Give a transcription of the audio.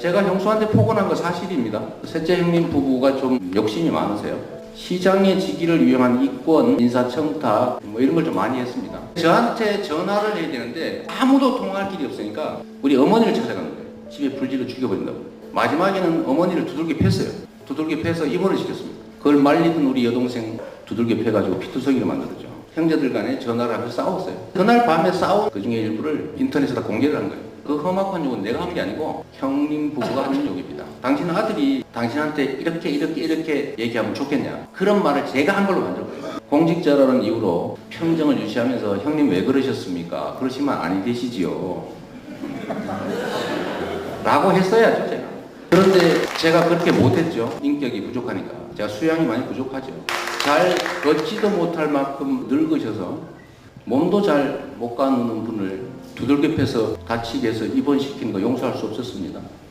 제가 형수한테 폭언한 거 사실입니다. 셋째 형님 부부가 좀 욕심이 많으세요. 시장의 직위를 이용한 이권, 인사청탁 뭐 이런 걸 좀 많이 했습니다. 저한테 전화를 해야 되는데 아무도 통화할 길이 없으니까 우리 어머니를 찾아간 거예요. 집에 불질러 죽여버린다고. 마지막에는 어머니를 두들겨 팼어요. 두들겨 패서 입원을 시켰습니다. 그걸 말리던 우리 여동생 두들겨 패가지고 피투성이를 만들었죠. 형제들 간에 전화를 하면서 싸웠어요. 그날 밤에 싸운 그 중에 일부를 인터넷에다 공개를 한 거예요. 그 험악한 욕은 내가 한 게 아니고 형님 부부가 하는 욕입니다. 당신 아들이 당신한테 이렇게 이렇게 이렇게 얘기하면 좋겠냐. 그런 말을 제가 한 걸로 만들 거예요. 공직자라는 이유로 평정을 유지하면서 형님 왜 그러셨습니까? 그러시면 아니 되시지요. 라고 했어야죠, 제가. 그런데 제가 그렇게 못했죠. 인격이 부족하니까. 제가 수양이 많이 부족하죠. 잘 걷지도 못할 만큼 늙으셔서 몸도 잘 못 가는 분을 두들겨 패서 다치게 해서 입원시키는 거 용서할 수 없었습니다.